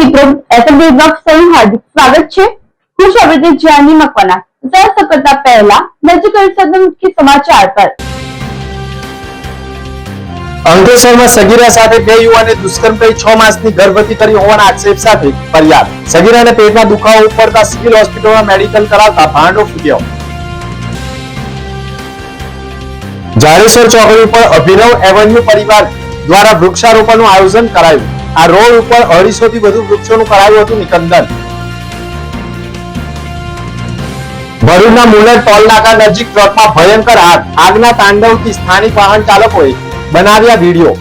મિત્રો એસએમબી બ્લોગ સહી હાર્દિક સ્વાગત છે. હું છું અમૃતિ જાની મકવાના. દસ કરતા પહેલા નજર સદન કે સમાચાર પર. અંકલેશ્વરમાં સગીરા સાથે બે યુવાને દુષ્કર્મ કરી છ માસની ગર્ભવતી કરી હોવાના આક્ષેપ સાથે ફરિયાદ. સગીરાને પેટના દુખાવો ઉપડતા સિવિલ હોસ્પિટલમાં મેડિકલ કરાવતા ભાંડો ફૂટ્યો. જાડેશ્વર ચોકડી ઉપર અભિનવ એવન્યુ પરિવાર દ્વારા વૃક્ષારોપણનું આયોજન કરાયું. આ રોડ ઉપર અઢીસો થી વધુ વૃક્ષોનું કરાયું હતું નિકંદન. ભરૂચના મુલર ટોલ નાકા નજીક ટ્રકમાં ભયંકર આગ. આગના તાંડવથી સ્થાનિક વાહન ચાલકોએ બનાવ્યા વીડિયો.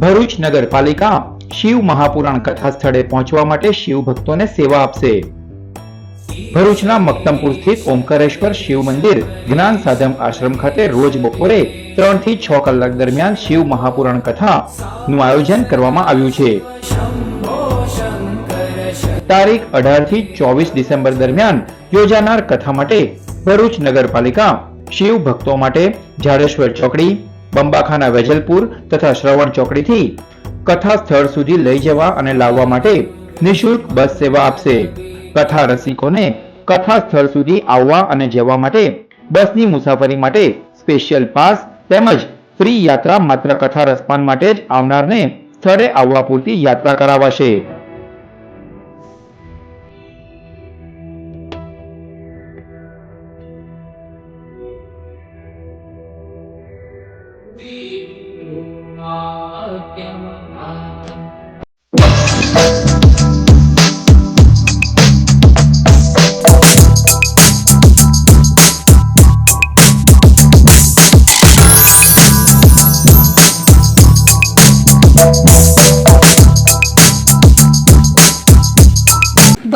ભરૂચ નગરપાલિકા શિવ મહાપુરાણ કથા સ્થળે પહોંચવા માટે શિવ ભક્તોને સેવા આપશે. ભરૂચના મક્તમપુર સ્થિત ઓમકારેશ્વર શિવ મંદિર જ્ઞાન સાધમ આશ્રમ ખાતે રોજ બપોરે ત્રણથી છ કલાક દરમિયાન શિવ મહાપુરાણ કથા નું આયોજન કરવામાં આવ્યું છે. તારીખ અઢારથી ચોવીસ ડિસેમ્બર દરમિયાન યોજાનાર કથા માટે ભરૂચ નગરપાલિકા શિવ ભક્તો માટે જાડેશ્વર ચોકડી, બંબાખાના વેજલપુર તથા શ્રવણ ચોકડીથી કથા સ્થળ સુધી લઈ જવા અને લાવવા માટે નિઃશુલ્ક બસ સેવા આપશે. કથા રસિકોને કથા સ્થળ સુધી આવવા અને જવા માટે, બસની મુસાફરી માટે સ્પેશિયલ પાસ તેમજ ફ્રી યાત્રા માત્ર કથા રસપાન માટે જ આવનારને સ્થળે આવવા પૂરતી યાત્રા કરાવાશે.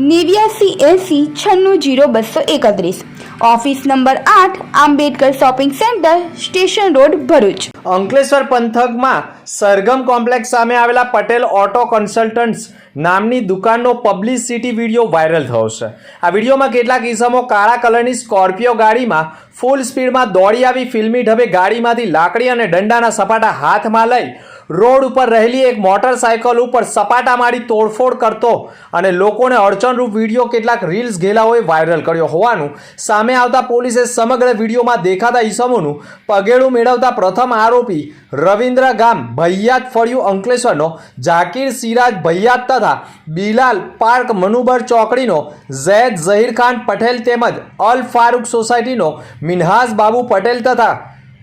નેવ્યાસી એંસી છન્નું જીરો બસો એકત્રીસ. ઓફિસ નંબર આઠ, Ambedkar shopping centre, station road, Bharuch. Ankleshwar પંથકમાં સરગમ કોમ્પ્લેક્સ સામે આવેલા પટેલ ઓટો કન્સલ્ટન્ટ્સ નામની દુકાનનો પબ્લિસિટી વીડિયો વાયરલ થયો છે. આ વિડીયોમાં કેટલાક ઇસમો કાળા કલરની સ્કોર્પિયો ગાડીમાં ફૂલ સ્પીડમાં દોડી આવી ફિલ્મી ઢબે ગાડીમાંથી લાકડી અને દંડાના સપાટા હાથમાં લઈ રોડ ઉપર રહેલી એક મોટરસાયકલ ઉપર સપાટા મારી તોડફોડ કરતો અને લોકોને અડચણરૂપ વીડિયો કેટલાક રીલ્સ ઘેલાઓએ વાયરલ કર્યો હોવાનું સામે આવતા પોલીસે સમગ્ર વિડીયોમાં દેખાતા ઈસમોનું પગેડું મેળવતા પ્રથમ આરોપી રવિન્દ્ર ગામ ભૈયાત ફળિયું અંકલેશ્વરનો ઝાકીર સિરાજ ભૈયાત તથા બિલાલ પાર્ક મનુબર ચોકડીનો, ઝૈદ ઝહીર ખાન પટેલ તેમજ અલ ફારૂક સોસાયટીનો મિનહાસ બાબુ પટેલ તથા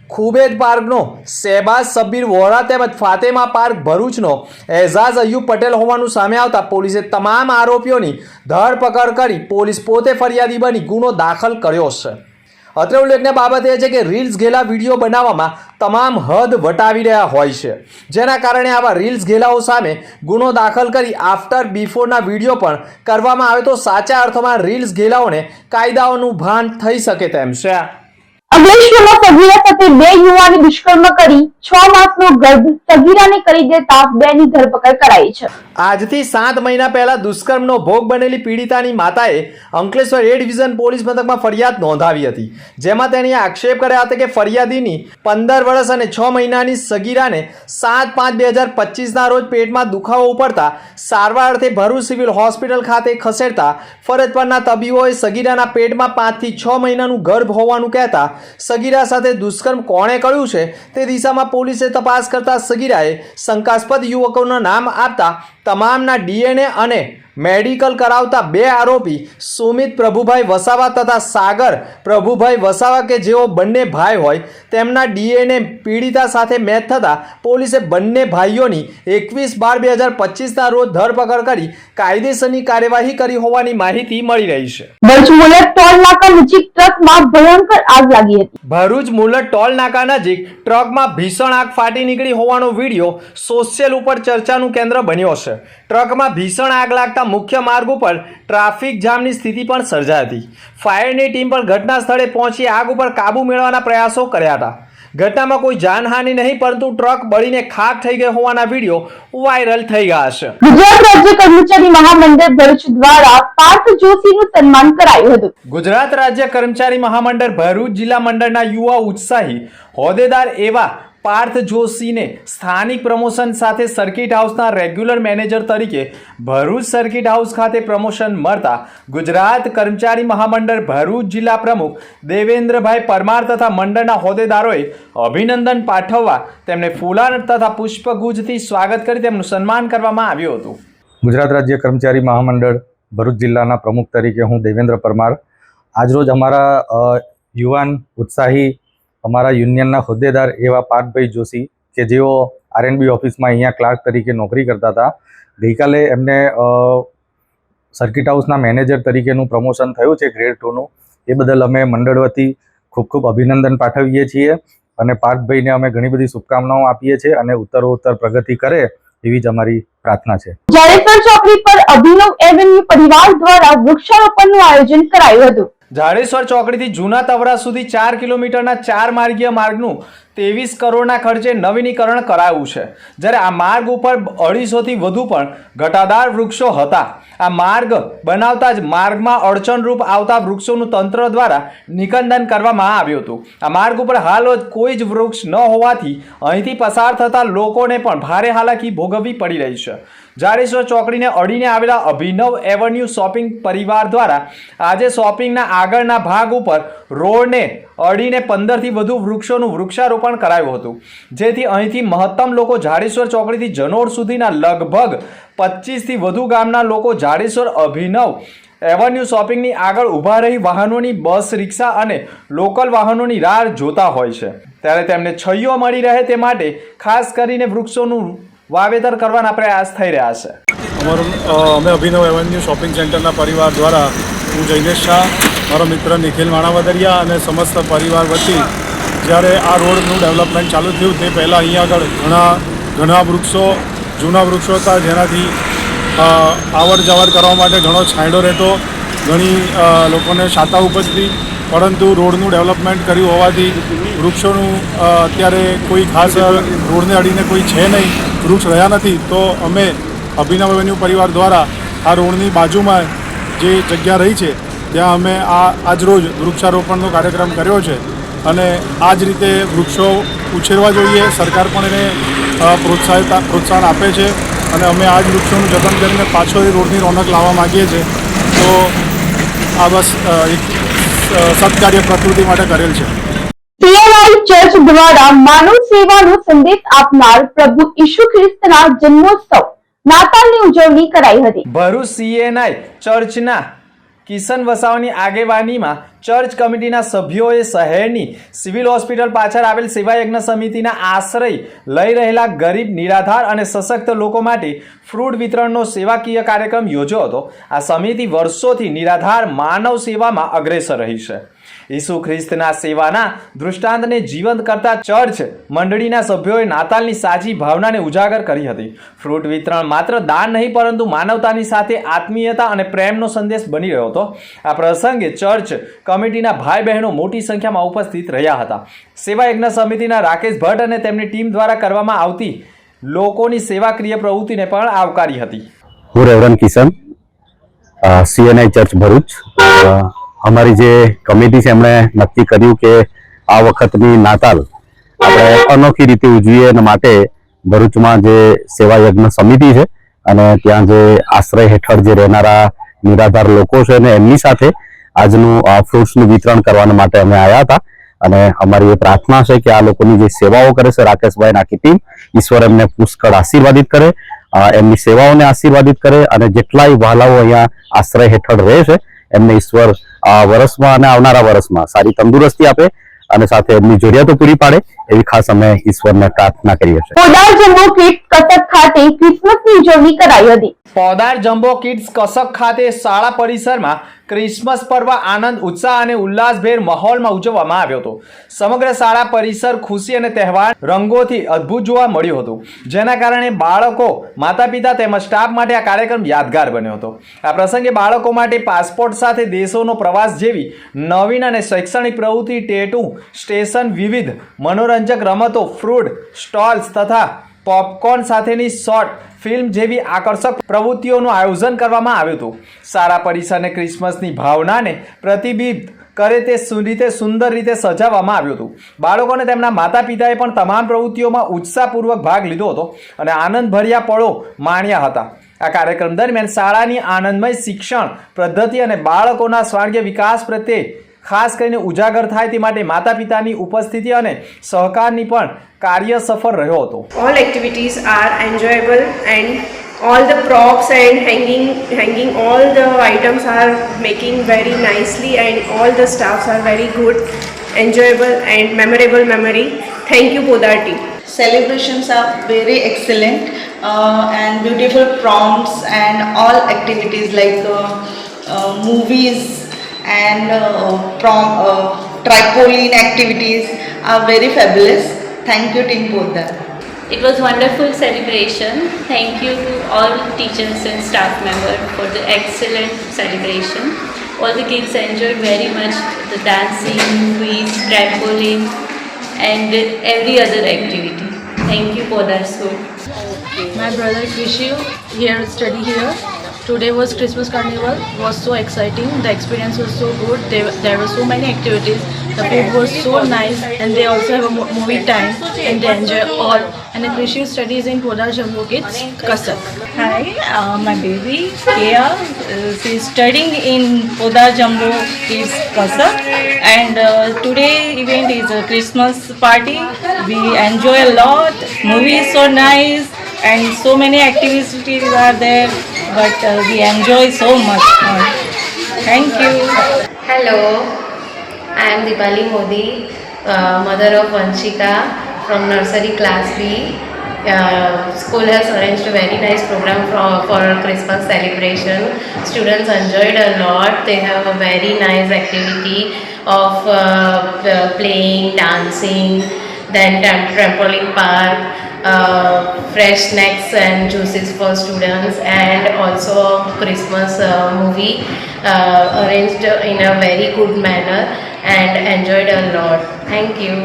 ખુબેદ પાર્કનો શહેબાજ સબ્બીર વોરા તેમજ ફાતેમા પાર્ક ભરૂચનો એઝાઝ અયુબ પટેલ હોવાનું સામે આવતા પોલીસે તમામ આરોપીઓની ધરપકડ કરી પોલીસ પોતે ફરિયાદી બની ગુનો દાખલ કર્યો છે. અત્રે ઉલ્લેખનીય બાબત એ છે કે રીલ્સ ઘેલા વીડિયો બનાવવામાં તમામ હદ વટાવી રહ્યા હોય છે. જેના કારણે આવા રીલ્સ ઘેલાઓ સામે ગુનો દાખલ કરી આફ્ટર બિફોરના વીડિયો પણ કરવામાં આવે તો સાચા અર્થમાં રીલ્સ ઘેલાઓને કાયદાઓનું ભાન થઈ શકે તેમ છે. અંકલેશ્વરમાં સગીરા સાથે બે યુવાને દુષ્કર્મ કરી છ માસનો ગર્ભ સગીરાને કરી દેતા બેની ધરપકડ કરાઈ છે. આજથી સાત મહિના પહેલા દુષ્કર્મનો ભોગ બનેલી પીડિતાની માતાએ અંકલેશ્વર એ ડિવિઝન પોલીસ મથકમાં ફરિયાદ નોંધાવી હતી, જેમાં તેણે આક્ષેપ કર્યા હતા કે ફરિયાદીની પંદર વર્ષ અને છ મહિનાની સગીરાને સાત પાંચ બે હજાર પચીસના રોજ પેટમાં દુખાવો ઉપડતા સારવાર અર્થે ભરૂચ સિવિલ હોસ્પિટલ ખાતે ખસેડતા ફરજ પરના તબીબોએ સગીરાના પેટમાં પાંચથી છ મહિનાનું ગર્ભ હોવાનું કહેતા સગીરા સાથે દુષ્કર્મ કોણે કર્યું છે તે દિશામાં પોલીસે તપાસ કરતા સગીરાએ શંકાસ્પદ યુવકોના નામ આપતા તમામના ડીએનએ અને મેડિકલ કરાવતા બે આરોપી સુમિત પ્રભુભાઈ વસાવા તથા સાગર પ્રભુભાઈ વસાવા કે જેઓ બંને ભાઈ હોય તેમના ડીએનએ પીડિતા સાથે મેચ થતાં પોલીસે બંને ભાઈઓની એકવીસ બાર બે હજાર પચીસના રોજ ધરપકડ કરી કાયદેસરની કાર્યવાહી કરી હોવાની માહિતી મળી રહી છે. ભરૂચ મુલત ટોલ નાકા નજીક ટ્રકમાં ભયંકર આગ લાગી હતી. ભરૂચ મુલત ટોલ નાકા નજીક ટ્રકમાં ભીષણ આગ ફાટી નીકળી હોવાનો વીડિયો સોશિયલ ઉપર ચર્ચાનું કેન્દ્ર બન્યો છે. ટ્રકમાં ભીષણ આગ લાગતા મુખ્ય માર્ગ ઉપર ટ્રાફિક જામની સ્થિતિ પણ સર્જાઈ હતી. ફાયરની ટીમ પણ ઘટના સ્થળે પહોંચી આગ ઉપર કાબૂ મેળવવાના પ્રયાસો કર્યા હતા. ઘટનામાં કોઈ જાનહાનિ નહીં પરંતુ ટ્રક બળીને ખાક થઈ ગયો હોવાના વીડિયો વાયરલ થઈ ગયા છે. ગુજરાત રાજ્ય કર્મચારી મહામંડળ ભરૂચ દ્વારા પાર્થ જોશીનું સન્માન કરાયું હતું. ગુજરાત રાજ્ય કર્મચારી મહામંડળ ભરૂચ જિલ્લા મંડળના યુવા ઉત્સાહી હોદ્દેદાર એવા પાર્થ જોશીને સ્થાનિક પ્રમોશન સાથે સર્કિટ હાઉસના રેગ્યુલર મેનેજર તરીકે ભરૂચ સર્કિટ હાઉસ ખાતે પ્રમોશન મળતા ગુજરાત કર્મચારી મહામંડળ ભરૂચ જિલ્લા પ્રમુખ દેવેન્દ્રભાઈ પરમાર તથા મંડળના હોદ્દેદારોએ અભિનંદન પાઠવવા તેમને ફૂલાર તથા પુષ્પગુજથી સ્વાગત કરી તેમનું સન્માન કરવામાં આવ્યું હતું. ગુજરાત રાજ્ય કર્મચારી મહામંડળ ભરૂચ જિલ્લાના પ્રમુખ તરીકે હું દેવેન્દ્ર પરમાર. આજરોજ અમારા યુવાન, ઉત્સાહી અમારા યુનિયનના હોદ્દેદાર એવા પાર્થભાઈ જોશી કે જેઓ આરએનબી ઓફિસમાં અહીંયા ક્લાર્ક તરીકે નોકરી કરતા હતા. ગઈકાલે એમને સર્કિટ હાઉસના મેનેજર તરીકેનું પ્રમોશન થયું છે ગ્રેડ ટુનું એ બદલ અમે મંડળ વતી ખૂબ ખૂબ અભિનંદન પાઠવીએ છીએ અને પાર્થભાઈને અમે ઘણી બધી શુભકામનાઓ આપીએ છીએ અને ઉત્તરોત્તર પ્રગતિ કરે એવી જ અમારી પ્રાર્થના છે. જાડેશ્વર ચોકડી પર અભિનવ એવન્યુ પરિવાર દ્વારા વૃક્ષારોપણનું આયોજન કરાયું હતું જાડેશ્વર ચોકડીથી જૂના તવરા સુધી ચાર કિલોમીટરના ચાર માર્ગીય માર્ગનું ત્રેવીસ કરોડના ખર્ચે નવીનીકરણ કરાયું છે. જ્યારે આ માર્ગ ઉપર અઢીસોથી વધુ પણ ઘટાદાર વૃક્ષો હતા. આ માર્ગ બનાવતા જ માર્ગમાં અડચણરૂપ આવતા વૃક્ષોનું તંત્ર દ્વારા નિકંદન કરવામાં આવ્યું હતું. આ માર્ગ ઉપર હાલ કોઈ જ વૃક્ષ ન હોવાથી અહીંથી પસાર થતા લોકોને પણ ભારે હાલાકી ભોગવવી પડી રહી છે. જાડેશ્વર ચોકડીને અડીને આવેલા અભિનવ એવન્યુ શોપિંગ પરિવાર દ્વારા આજે શોપિંગના આગળના ભાગ ઉપર રોડને અડીને પંદરથી વધુ વૃક્ષોનું વૃક્ષારોપણ કરાયું હતું. જેથી અહીંથી મહત્તમ લોકો જાડેશ્વર ચોકડીથી જનોર સુધીના લગભગ પચીસથી વધુ ગામના લોકો જાડેશ્વર અભિનવ એવન્યુ શોપિંગની આગળ ઊભા રહી વાહનોની બસ, રિક્ષા અને લોકલ વાહનોની રાહ જોતા હોય છે. ત્યારે તેમને છૈયો મળી રહે તે માટે ખાસ કરીને વૃક્ષોનું વાવેતર કરવાના પ્રયાસ થઈ રહ્યા છે. અમારું અમે અભિનવ એવન્યુ શોપિંગ સેન્ટરના પરિવાર દ્વારા હું જૈનેશ શાહ, મારો મિત્ર નિખિલ માણાવદરિયા અને સમસ્ત પરિવાર વતી જ્યારે આ રોડનું ડેવલપમેન્ટ ચાલુ થયું તે પહેલાં અહીંયા આગળ ઘણા ઘણા વૃક્ષો, જૂના વૃક્ષો હતા જેનાથી આવર જવર કરવા માટે ઘણો છાંયડો રહેતો, ઘણી લોકોને શાતા ઉપજતી, પરંતુ રોડનું ડેવલપમેન્ટ કર્યું હોવાથી વૃક્ષોનું અત્યારે કોઈ ખાસ રોડને અડીને કોઈ છે નહીં, વૃક્ષ રહ્યા નથી, તો અમે અભિનવ પરિવાર દ્વારા આ રોડની બાજુમાં જે જગ્યા રહી છે, ત્યાં અમે આ આજરોજ વૃક્ષારોપણનો કાર્યક્રમ કર્યો છે અને આ જ રીતે વૃક્ષો ઉછેરવા જોઈએ. સરકાર પણ એને પ્રોત્સાહિત, પ્રોત્સાહન આપે છે અને અમે આ જ વૃક્ષોનું જતન કરીને પાછો એ રોડની રોનક લાવવા માગીએ છીએ. તો આ બસ એક સત્કાર્ય પ્રકૃતિ માટે કરેલ છે. સીએનઆઈ ચર્ચ દ્વારા માનવ સેવાનો સંદેશ આપનાર પ્રભુ ઈસુ ખ્રિસ્તના જન્મોત્સવ નાતાલની ઉજવણી કરાઈ હતી. ભરૂચ સીએનઆઈ ચર્ચના કિશન વસાવાની આગેવાનીમાં ચર્ચ કમિટીના સભ્યોએ શહેરની સિવિલ હોસ્પિટલ પાછળ આવેલ સેવાયજ્ઞ સમિતિના આશ્રય લઈ રહેલા ગરીબ, નિરાધાર અને સશક્ત લોકો માટે ફ્રૂટ વિતરણનો સેવાકીય કાર્યક્રમ યોજ્યો હતો. આ સમિતિ વર્ષોથી નિરાધાર માનવ સેવામાં અગ્રેસર રહી છે. ઈસુ ખ્રિસ્તના સેવાના દૃષ્ટાંતને જીવંત કરતા ચર્ચ મંડળીના સભ્યોએ નાતાલની સાચી ભાવનાને ઉજાગર કરી હતી. ફ્રૂટ વિતરણ માત્ર દાન નહીં, પરંતુ માનવતાની સાથે આત્મીયતા અને પ્રેમનો સંદેશ બની રહ્યો હતો. આ પ્રસંગે ચર્ચ કમિટીના ભાઈ બહેનો મોટી સંખ્યામાં ઉપસ્થિત રહ્યા હતા. સેવા યજ્ઞ સમિતિના રાકેશ ભટ્ટ અને તેમની ટીમ દ્વારા કરવામાં આવતી લોકોની સેવાક્રિય પ્રવૃત્તિને પણ આવકારી હતી. હું reverend Kishan CNI church Bharuch. અમારી જે કમિટી છે, એમણે નક્કી કર્યું કે આ વખતની નાતાલ આપણે અનોખી રીતે ઉજવીએ એના માટે ભરૂચમાં જે સેવા યજ્ઞ સમિતિ છે અને ત્યાં જે આશ્રય હેઠળ જે રહેનારા નિરાધાર લોકો છે અને એમની સાથે આજનું ફ્રૂટ્સનું વિતરણ કરવાના માટે અમે આવ્યા હતા. અને અમારી એ પ્રાર્થના છે કે આ લોકોની જે સેવાઓ કરે છે, રાકેશભાઈ નાખી ટીમ, ઈશ્વર એમને પુષ્કળ આશીર્વાદિત કરે એમની સેવાઓને આશીર્વાદિત કરે અને જેટલાય વહાલાઓ અહીંયા આશ્રય હેઠળ રહે છે, એમને ઈશ્વર આ વર્ષમાં અને આવનારા વર્ષમાં સારી તંદુરસ્તી આપે અને સાથે એમની જરૂરિયાતો પૂરી પાડે એવી ખાસ અમે ઈશ્વરને પ્રાર્થના કરીએ છીએ પોદાર જમ્બો કિડ્સ કસક ખાતે ક્રિસમસની ઉજવણી કરાઈ હતી. પોદાર જમ્બો કિડ્સ કસક ખાતે શાળા પરિસરમાં ક્રિસમસ પર્વ આનંદ, ઉત્સાહ અને ઉલ્લાસભેર માહોલમાં ઉજવવામાં આવ્યો હતો. સમગ્ર શાળા પરિસર ખુશી અને તહેવાર રંગોથી અદ્ભુત જોવા મળ્યું હતું, જેના કારણે બાળકો માતા પિતા તેમજ સ્ટાફ માટે આ કાર્યક્રમ યાદગાર બન્યો હતો. આ પ્રસંગે બાળકો માટે પાસપોર્ટ સાથે દેશોનો પ્રવાસ જેવી નવીન અને શૈક્ષણિક પ્રવૃત્તિ ટેટુ, સ્ટેશન વિવિધ મનોરંજક રમતો, ફ્રૂટ, સ્ટોલ્સ તથા પોપકોર્ન સાથેની શોર્ટ ફિલ્મ જેવી આકર્ષક પ્રવૃત્તિઓનું આયોજન કરવામાં આવ્યું હતું. સારા પરિસરને ક્રિસમસની ભાવનાને પ્રતિબિંબ કરે તે રીતે સુંદર રીતે સજાવવામાં આવ્યું હતું. બાળકોને તેમના માતા પિતાએ પણ તમામ પ્રવૃત્તિઓમાં ઉત્સાહપૂર્વક ભાગ લીધો હતો અને આનંદભર્યા પળો માણ્યા હતા. આ કાર્યક્રમ દરમિયાન શાળાની આનંદમય શિક્ષણ, પદ્ધતિ અને બાળકોના સ્વાર્ગીય વિકાસ પ્રત્યે ખાસ કરીને ઉજાગર થાય તે માટે માતા પિતાની ઉપસ્થિતિ અને સહકારની પણ કાર્ય સફળ રહ્યો હતો all activities are enjoyable and all the props and hanging hanging all the items are making very nicely and all the staffs are very good enjoyable and memorable memory thank you podar team celebrations are very excellent uh, and beautiful prompts and all activities like uh, uh, movies and uh, prom, uh, trampoline activities are very fabulous. Thank you, Team Poddar. It was wonderful celebration. Thank you to all teachers and staff members for the excellent celebration. All the kids enjoyed very much the dancing, movies, trampoline, and every other activity. Thank you, Podar School. My brother Krishu here study here. Today was Christmas carnival. Was so exciting. The experience was so good. There, there were so many activities. The food was so nice, and they also have a mo- movie time, and they enjoy all. And the Krishu studies in Podar Jammu Kids Kasak. Hi, uh, my baby Kia. Uh, she is studying in Podar Jumbo Kids Kasak and uh, today event is a Christmas party. We enjoy a lot. Movie is so nice and so many activities are there. But uh, we enjoy so much. fun. Thank you. Hello, I am Dipali Modi, uh, mother of Vanshika from nursery class B. Uh, school has arranged a very nice program for, for Christmas celebration. Students enjoyed a lot. They have a very nice activity of uh, playing, dancing, then tram- trampoline park, fresh snacks and juices for students, and also Christmas uh, movie uh, arranged in a very good manner and enjoyed a lot. Thank you.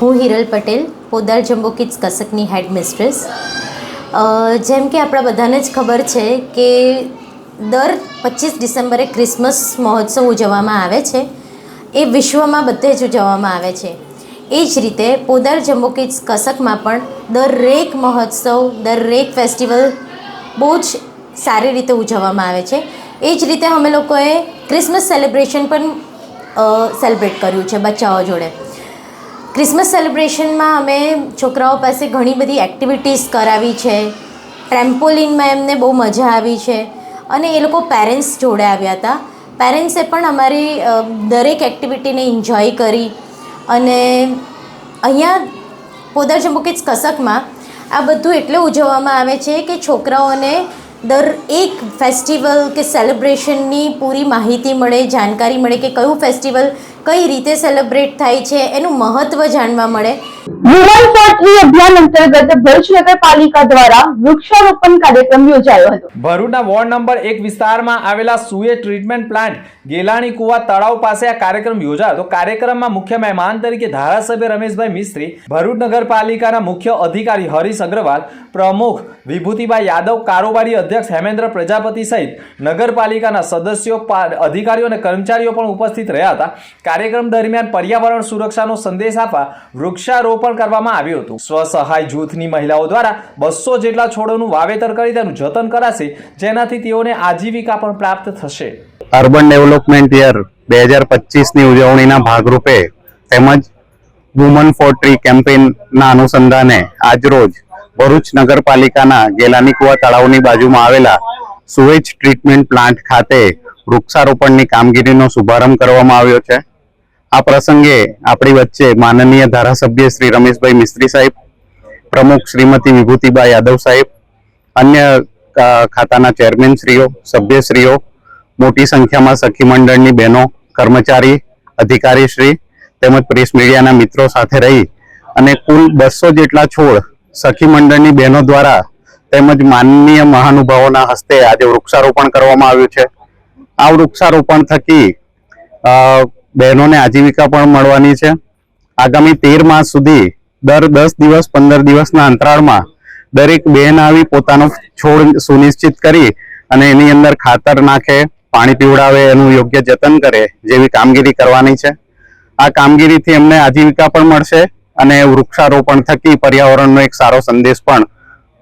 હું Hiral Patel Podar jumbo kids કસકની head mistress જેમ કે આપણા બધાને જ ખબર છે કે દર પચીસ ડિસેમ્બરે ક્રિસમસ મહોત્સવ ઉજવવામાં આવે છે એ વિશ્વમાં બધે જ ઉજવવામાં આવે છે એ જ રીતે પોદાર જમ્બો કિડ્સ કસકમાં પણ દરેક મહોત્સવ, દરેક ફેસ્ટિવલ બહુ જ સારી રીતે ઉજવવામાં આવે છે. એ જ રીતે અમે લોકોએ ક્રિસમસ સેલિબ્રેશન પણ સેલિબ્રેટ કર્યું છે બચ્ચાઓ જોડે. ક્રિસમસ સેલિબ્રેશનમાં અમે છોકરાઓ પાસે ઘણી બધી એક્ટિવિટીઝ કરાવી છે. ટ્રેમ્પોલિનમાં એમને બહુ મજા આવી છે અને એ લોકો પેરેન્ટ્સ જોડે આવ્યા હતા. પેરેન્ટ્સે પણ અમારી દરેક એક્ટિવિટીને એન્જોય કરી. અને અહીંયા પોદર કે કસકમાં આ બધું એટલે ઉજવવામાં આવે છે કે છોકરાઓને દર એક ફેસ્ટિવલ કે સેલિબ્રેશનની પૂરી માહિતી મળે, જાણકારી મળે કે કયું ફેસ્ટિવલ કઈ રીતે સેલિબ્રેટ થાય છે, એનું મહત્ત્વ જાણવા મળે. કાર્યક્રમમાં મુખ્ય મહેમાન તરીકે ધારાસભ્ય રમેશભાઈ મિસ્ત્રી, ભરૂચ નગરપાલિકાના મુખ્ય અધિકારી હરીશ અગ્રવાલ, પ્રમુખ વિભૂતિભાઈ યાદવ, કારોબારી અધ્યક્ષ હેમેન્દ્ર પ્રજાપતિ સહિત નગરપાલિકાના સદસ્યો અધિકારીઓ અને કર્મચારીઓ પણ ઉપસ્થિત રહ્યા હતા. કાર્યક્રમ દરમિયાન પર્યાવરણ સુરક્ષાનો સંદેશ આપવા વૃક્ષારોપણ કરવામાં આવ્યું હતું. સ્વસહાય જૂથની મહિલાઓ દ્વારા બસો જેટલા છોડોનું વાવેતર કરી તેનું જતન કરાશે, જેનાથી તેઓને આજીવિકા પણ પ્રાપ્ત થશે. અર્બન ડેવલપમેન્ટ યર બે હજાર પચીસની ઉજવણીના ભાગરૂપે તેમજ વુમન ફોર ટ્રી કેમ્પેઇનના અનુસંધાને આજરોજ ભરૂચ નગરપાલિકાના ગેલાની કુવા તળાવની બાજુમાં આવેલા સુએજ ટ્રીટમેન્ટ પ્લાન્ટ ખાતે વૃક્ષારોપણની કામગીરીનો શુભારંભ કરવામાં આવ્યો છે. આ પ્રસંગે આપણી વચ્ચે માનનીય ધારાસભ્ય શ્રી રમેશભાઈ મિસ્ત્રી સાહેબ, પ્રમુખ શ્રીમતી વિભૂતિબા યાદવ સાહેબ, અન્ય ખાતાના ચેરમેન શ્રીઓ, સભ્યશ્રીઓ, મોટી સંખ્યામાં સખી મંડળની બહેનો, કર્મચારી, અધિકારી શ્રી, તેમજ પ્રેસ મીડિયાના મિત્રો સાથે રહી અને કુલ બસો જેટલા છોડ સખી મંડળની બહેનો દ્વારા તેમજ માનનીય મહાનુભાવોના હસ્તે આજે વૃક્ષારોપણ કરવામાં આવ્યું છે. આ વૃક્ષારોપણ થકી બહેનોને આજીવિકા પણ મળવાની છે. આગામી તેર માસ સુધી દર દસ દિવસ, પંદર દિવસના અંતરાળમાં દરેક બહેન આવી પોતાનો છોડ સુનિશ્ચિત કરી અને એની અંદર ખાતર નાખે, પાણી પીવડાવે, એનું યોગ્ય જતન કરે જેવી કામગીરી કરવાની છે. આ કામગીરીથી એમને આજીવિકા પણ મળશે અને વૃક્ષારોપણ થકી પર્યાવરણનો એક સારો સંદેશ પણ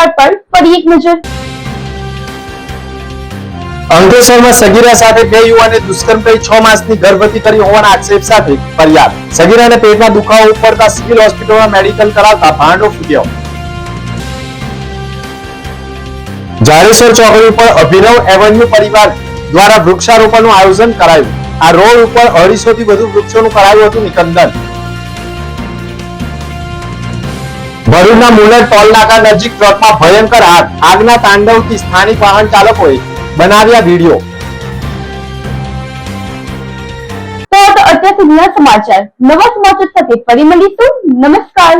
સમાચાર પર ફરી એક નજર. અંકલેશ્વરમાં સગીરા સાથે બે યુવાને દુષ્કર્મ કરી છ માસની ગર્ભવતી કરી હોવાના આક્ષેપ સાથે ફરિયાદ. સગીરાને પેટના દુખાવો ઉપડતા સિવિલ હોસ્પિટલમાં મેડિકલ કરાવતા ભાંડો ફૂટ્યો. જાડેશ્વર ચોકડી ઉપર અભિનવ એવન્યુ પરિવાર દ્વારા વૃક્ષારોપણનું આયોજન કરાયું. આ રોડ ઉપર અઢીસો થી વધુ વૃક્ષોનું કરાયું હતું નિકંદન. ભરૂચના મુલર ટોલ નાકા નજીક ટ્રકમાં ભયંકર આગ. આગના તાંડવથી સ્થાનિક વાહન ચાલકોએ બનાવ્યા વીડિયો. અત્યાર સુધીના સમાચાર. નવા સમાચાર સાથે ફરી મળીશું. નમસ્કાર.